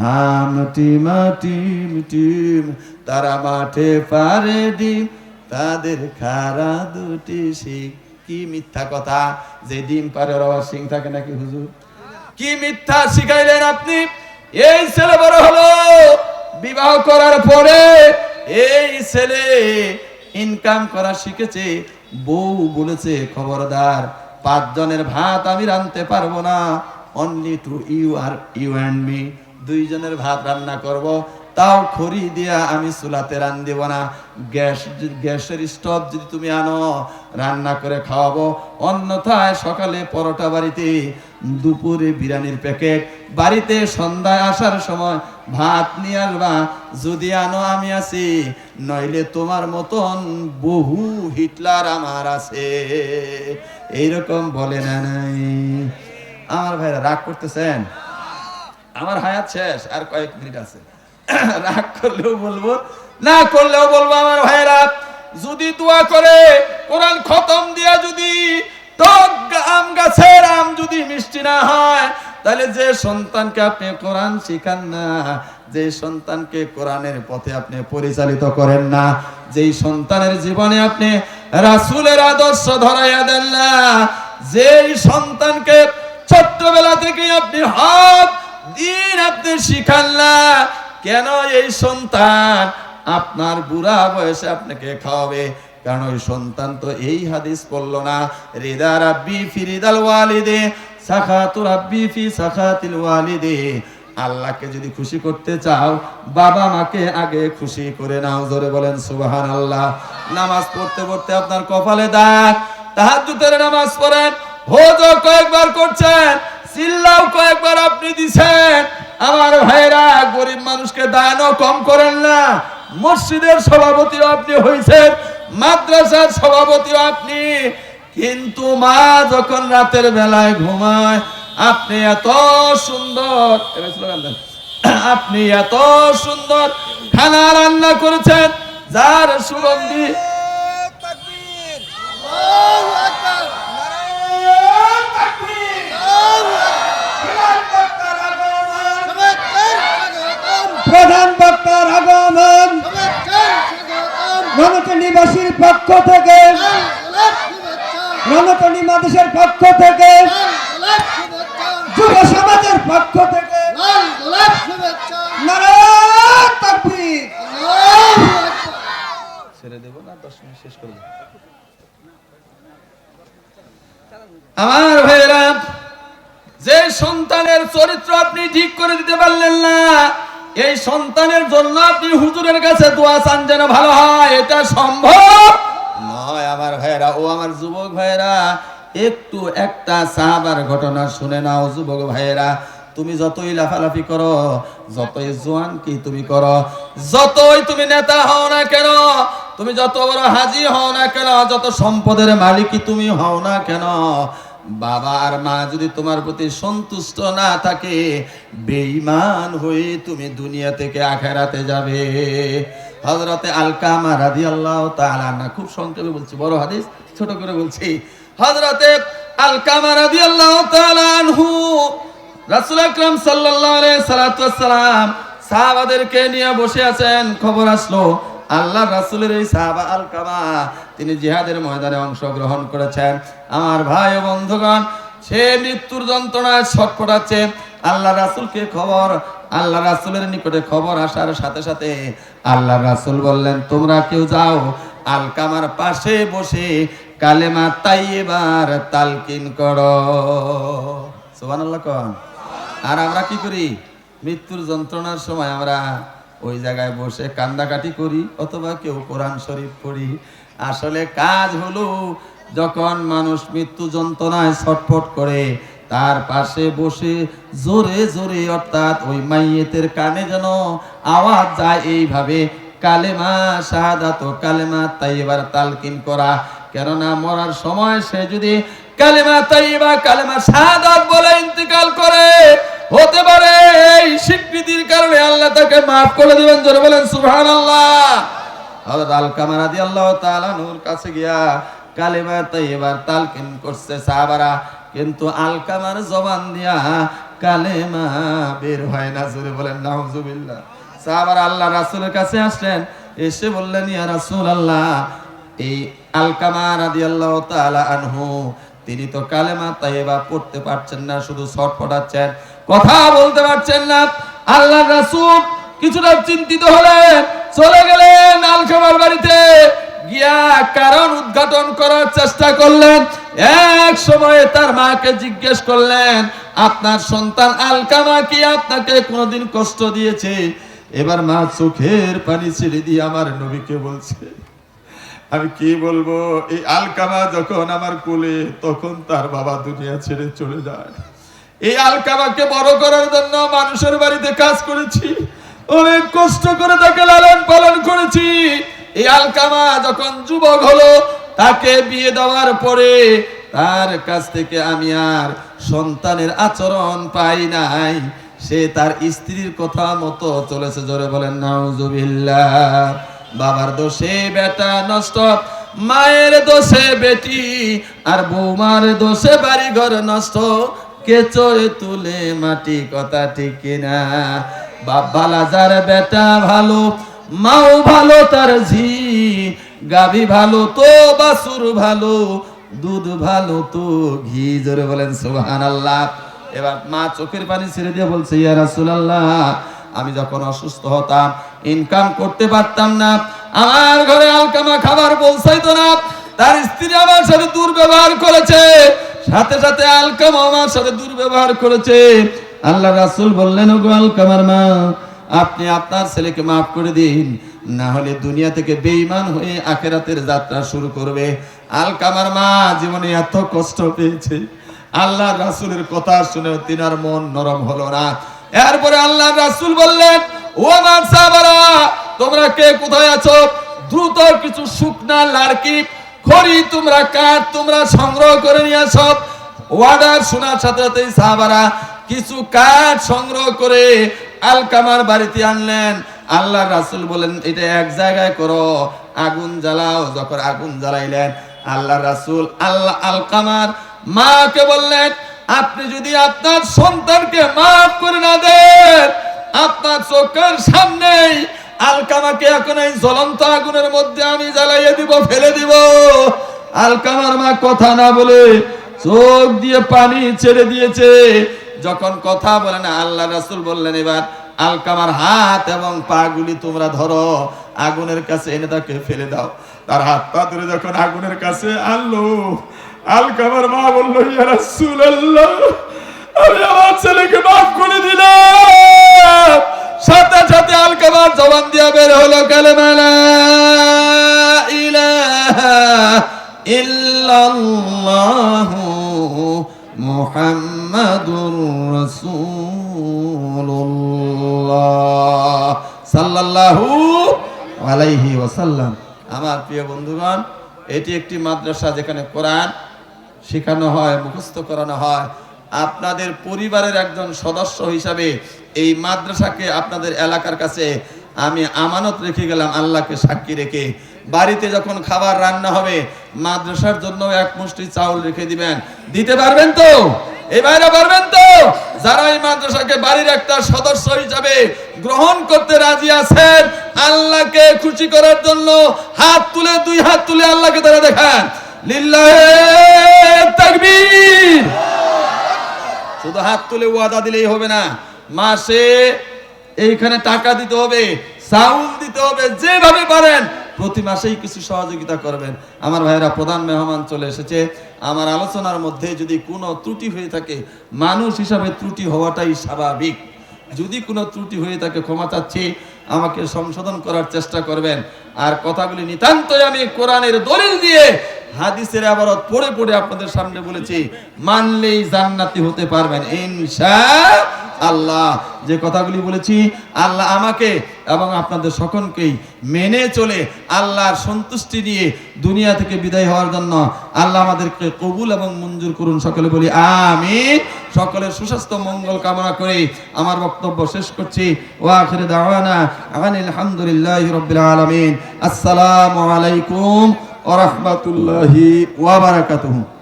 হাম team team team, তারা মাঠে পারে ডিম তাদের খারা দুটি শিখ কি মিথ্যা কথা? যে ডিম পারে ওর আবার সিং থাকে নাকি হুজুর? কি মিথ্যা শিখাইলেন আপনি? এই ছেলে বড় হলো। বিবাহ করার পরে এই ছেলে ইনকাম করা শিখেছে। বউ বলেছে, খবরদার, পাঁচজনের ভাত আমি রাঁধতে পারব না। অনলি টু ইউ আর ইউ অ্যান্ড মি দুইজনের ভাত রান্না করব। তাও খড়ি দিয়া আমি চুলাতে রান দেব না। গ্যাস গ্যাসের স্টোভ যদি তুমি আনো, রান্না করে খাওয়াবো। অন্যথায় সকালে পরোটা বাড়িতে, দুপুরে বিরিয়ানির প্যাকেট, বাড়িতে সন্ধ্যায় আসার সময় ভাত নিয়ে আসবা। যদি আনো আমি আছি, নইলে তোমার মতন বহু হিটলার আমার আছে। এইরকম বলে না নাই। আমার ভাইরা রাগ করতেছেন? আমার হায়াত শেষ, আর কয়েক মিনিট আছে। রাগ করলেও বলব, না করলেও বলব আমার ভাইরা যদি দোয়া করে, কোরআন খতম দিয়া যদি আম গাছের আম যদি মিষ্টি না হয়, তাহলে যে সন্তানকে আপনি কোরআন শিখান না, যে সন্তানকে কোরআনের পথে আপনি পরিচালিত করেন না, যেই সন্তানের জীবনে আপনি রাসূলের আদর্শ ধরাইয়া দেন না, যেই সন্তানকে ছোট্টবেলা থেকে আপনি হক দিন আপনি শিখান না। কেন এই সন্তান? আপনার বুড়া বয়সে আপনাকে খাওয়াবে। কারণ ওই সন্তান তো এই হাদিস পড়ল না। রিদা রাব্বি ফিরিদাল ওয়ালিদে, সাখাতু রাব্বি ফি সাখাতিল ওয়ালিদে। আল্লাহকে যদি খুশি করতে চাও, বাবা মাকে আগে খুশি করে নাও। জোরে বলেন সুবাহান আল্লাহ নামাজ পড়তে পড়তে আপনার কপালে দাগ। তাহাজ্জুদের নামাজ পড়েন। হোজো কয়েকবার করছেন। চিল্লাও কয়েকবার আপনি দিছেন। আমার ভাইরা, গরিব মানুষকে দানও কম করেন না। মসজিদের সভাপতিও আপনি হইছেন, মাদ্রাসার সভাপতিও আপনি। কিন্তু মা যখন রাতের বেলায় ঘুমায়, আপনি এত সুন্দর। আপনি এত সুন্দর খানা রান্না করেছেন, যার সুগন্ধি তাকবীর আল্লাহু আকবার নারায়ণ তাকবীর আল্লাহু আকবার চমৎকার স্বাগতম প্রধান বক্তার আগমন। রণতনিবাসীর পক্ষ থেকে। রণতনি মাদেশের পক্ষ থেকে। যুব সমাজের পক্ষ থেকে। আল্লাহ শুভেচ্ছা নারায়ণ তাকবীর। আল্লাহু আকবার ছেড়ে দেবো না দশ মিনিট শেষ করব আমার ভাইরা যে সন্তানের চরিত্র আপনি ঠিক করে দিতে পারলেন না, এই সন্তানের জন্য আপনি হুজুরের কাছে দোয়া চান যেন ভালো হয়। এটা সম্ভব নয় আমার ভাইরা ও আমার যুবক ভাইরা একটু একটা সাহাবার ঘটনা শুনে নাও যুবক ভাইরা তুমি যতই লাফালাফি করো, যতই জোয়ান কি তুমি করো, যতই তুমি নেতা হও না কেন, তুমি যত বড় হাজি হও না কেন, যত সম্পদের মালিকই তুমি হও না কেন বাবা আর মা যদি তোমার প্রতি সন্তুষ্ট না থাকে, বেঈমান হয়ে তুমি দুনিয়া থেকে আখেরাতে যাবে। হজরতে আলকামা রাদি আল্লাহ না খুব সংক্ষেপে বলছি, বড় হাদিস, ছোট করে বলছি। হজরতে আলকামা রাদি আল্লাহ আনহু, রাসুল আকরাম সাল্লাল্লাহু আলাইহি ওয়াসসালাম সাহাবাদেরকে নিয়ে বসে আছেন। খবর আসলো আল্লাহ রাসুলের এই সাহাবা আলকামা, তিনি জিহাদের ময়দানে অংশগ্রহণ করেছেন। আমার ভাই ও বন্ধুগণ, সে মৃত্যুর যন্ত্রণায় ছটফটাচ্ছে আল্লাহ রাসূলকে খবর, আল্লাহ রাসুলের নিকটে খবর আসার সাথে সাথে আল্লাহ রাসূল বললেন, তোমরা কেউ যাও, আলকামার পাশে বসে কালেমা তাইয়েবার তালকিন করো। সুবহানাল্লাহ কন। আর আমরা কি করি? মৃত্যুর যন্ত্রণার সময় আমরা ওই জায়গায় বসে কান্দাকাটি করি, অথবা কেউ কোরআন শরীফ পড়ি। আসলে কাজ হলো যখন মানুষ মৃত্যু যন্ত্রণায় ছটফট করে, তার পাশে বসে জোরে জোরে অর্থাৎ ওই মাইয়েতের কানে যেন আওয়াজ যায়, এইভাবে কালেমা শাহাদাত কালেমা তাইবার তালকিন করা। কেননা মরার সময় সে যদি কালেমা তাইবা কালেমা শাহাদাত বলে ইন্তেকাল করে, হতে পারে এই স্বীকৃতির কারণে আল্লাহ তাকে মাফ করে দিবেন। জোরে বলেন, সুবহানাল্লাহ। হযরত আল কামার রাদিয়াল্লাহু তাআলা নূর কাছে গিয়া কালেমা তাই এবার তালকিন করছে সাহাবারা, কিন্তু আলকামার জবান দিয়া কালেমা বের হয় না, জোরে বলেন, নাউজুবিল্লাহ। সাহাবারা আল্লাহ রাসূলের কাছে আসলেন, এসে বললেন, ইয়া রাসূল আল্লাহ এই আলকামা রাদিয়াল্লাহু তাআলা আনহু, তিনি তো কালেমা তাইবা পড়তে পারছেন না, শুধু শর্ট পড়াচ্ছেন কথা বলতে পারছেন না। আল্লাহ রাসূল কিছুটা চিন্তিত হলেন, চলে গেলেন আলকামার বাড়িতে। গিয়া কারণ উদ্ঘাটন করার চেষ্টা করলেন। এক সময়ে তার মাকে জিজ্ঞেস করলেন, আপনার সন্তান আলকামা কি? আপনাকে কোনোদিন কষ্ট দিয়েছে? এবার মা চোখের পানি ছেড়ে দিয়ে আমার নবীকে বলছে, আমি কি বলব? এই আলকামা যখন আমার কোলে, তখন তার বাবা দুনিয়া ছেড়ে চলে যায়। এই আলকামাকে বড় করার জন্য মানুষের বাড়িতে কাজ করেছি। অনেক কষ্ট করে তাকে লালন পালন করেছি। এই আলকামা যখন যুবক হলো, তাকে বিয়ে দেওয়ার পরে তার কাছ থেকে আমি আর সন্তানের আচরণ পাই নাই। সে তার স্ত্রীর কথা মতো চলেছে, জোরে বলেন, নাউজুবিল্লাহ, বাবার দোষে বেটা নষ্ট, মায়ের দোষে বেটি আর বৌমার দোষে বাড়ি ঘর নষ্ট। কে চড়ে তুলে মাটি, কথা ঠিক কিনা? বাবা লাজার বেটা ভালো মাও ভালো তার ঝি গাভী ভালো তো, বাসুর ভালো, দুধ ভালো তো, ঘি জোরে বলেন সুবহান আল্লাহ এবার মা চোখের পানি ছেড়ে দিয়ে বলছে, ইয়া রাসূলুল্লাহ, আমি যখন অসুস্থ হতাম, ইনকাম করতে পারতাম না। আমার ঘরে আলকামা খাবার পৌঁছাইতো না। তার স্ত্রী আমার সাথে দুর্ব্যবহার করেছে। সাথে সাথে আলকামা আমার সাথে দুর্ব্যবহার করেছে। আল্লাহ রাসূল বললেন, ওগো আলকামার মা আপনি আপনার ছেলেকে মাফ করে দিন। না হলে দুনিয়া থেকে বেঈমান হয়ে আখেরাতের যাত্রা শুরু করবে। আলকামার মা জীবনে এত কষ্ট পেয়েছে। আল্লাহ রাসূলের কথা শুনে তিনার মন নরম হলো না। এরপরে আল্লাহ রাসূল বললেন, ও আমার সাহাবারা, তোমরা কে? কোথায় আছো? দ্রুত কিছু শুকনা লাড়কি, খড়ি তোমরা কাঠ তোমরা সংগ্রহ করে নিয়ে আসো। ওয়ার্ডার শোনার সাথে সাহাবারা কিছু কাঠ সংগ্রহ করে আলকামার বাড়িতে আনলেন। আল্লাহ রাসুল বলেন এটা এক জায়গায় করো। আগুন জ্বালাও, যখন আগুন জ্বালাইলেন আল্লাহ রাসূল আল্লাহ আলকামার মাকে বললেন, আপনি যদি আপনার সন্তানকে মাফ করে না দেন, আপনার চোখের সামনেই আলকামাকে এখন এই জ্বলন্ত আগুনের মধ্যে আমি জ্বালাইয়ে দিব, ফেলে দিব। আলকামার মা কথা না বলে চোখ দিয়ে পানি ছেড়ে দিয়েছে। যখন কথা বলে না আল্লাহ রাসূল বললেন, এবার আলকামার হাত এবং পা গুলি তোমরা ধরো, আগুনের কাছে এনে তাকে ফেলে দাও। তার হাত পা ধরে যখন আগুনের কাছে আনলো, আলকামার মা বলল, ইয়া রাসূলুল্লাহ, আমি আমার ছেলেকে মাফ করে দিলাম। সাথে সাথে আলকামার জবান দিয়া বের হলো কালেমা, লা ইলাহা ইল্লাল্লাহু মুহাম্মাদুর রাসূলুল্লাহ সাল্লাল্লাহু আলাইহি ওয়াসাল্লাম। আমার প্রিয় বন্ধুগণ, এটি একটি মাদ্রাসা যেখানে কোরআন শেখানো হয়, মুখস্থ করানো হয়। আপনাদের পরিবারের একজন সদস্য হিসাবে এই মাদ্রাসাকে আপনাদের এলাকার কাছে আমি আমানত রেখে গেলাম, আল্লাহকে সাক্ষী রেখে। বাড়িতে যখন খাবার রান্না হবে, মাদ্রাসার জন্য এক মুষ্টি চাউল রেখে দিবেন। দিতে পারবেন তো? এই বাইরে পারবেন তো? যারা এই মাদ্রাসাকে বাড়ির একটা সদস্য হিসাবে গ্রহণ করতে রাজি আছেন, আল্লাহকে খুশি করার জন্য হাত তুলে, দুই হাত তুলে আল্লাহকে তারা দেখান। শুধু হাত তুলে ওয়াদা দিলেই হবে না, মাসে এইখানে টাকা দিতে হবে, চাউল দিতে হবে, যেভাবে পারেন, প্রতি মাসেই কিছু সহযোগিতা করবেন। আমার ভাইয়েরা প্রধান মেহমান চলে এসেছে। আমার আলোচনার মধ্যে যদি কোনো ত্রুটি হয়ে থাকে, মানুষ হিসাবে ত্রুটি হওয়াটাই স্বাভাবিক। যদি কোনো ত্রুটি হয়ে থাকে, ক্ষমা চাচ্ছি, আমাকে সংশোধন করার চেষ্টা করবেন। আর কথাগুলি নিতান্তই আমি কোরআনের দলিল দিয়ে হাদিসের আবারত পড়ে পড়ে আপনাদের সামনে বলেছি, মানলেই জান্নাতি হতে পারবেন, ইনশা আল্লাহ, যে কথাগুলি বলেছি, আল্লাহ আমাকে এবং আপনাদের সকলকেই মেনে চলে আল্লাহর সন্তুষ্টি নিয়ে দুনিয়া থেকে বিদায় হওয়ার জন্য আল্লাহ আমাদেরকে কবুল এবং মঞ্জুর করুন। সকলে বলি আমি সকলের সুস্বাস্থ্য, মঙ্গল কামনা করে আমার বক্তব্য শেষ করছি। ওয়াখির দাওয়ানা আনিল হামদুলিল্লাহি রাব্বিল আলামিন। আসসালামু আলাইকুম ওয়া রাহমাতুল্লাহি ওয়া বারাকাতুহু।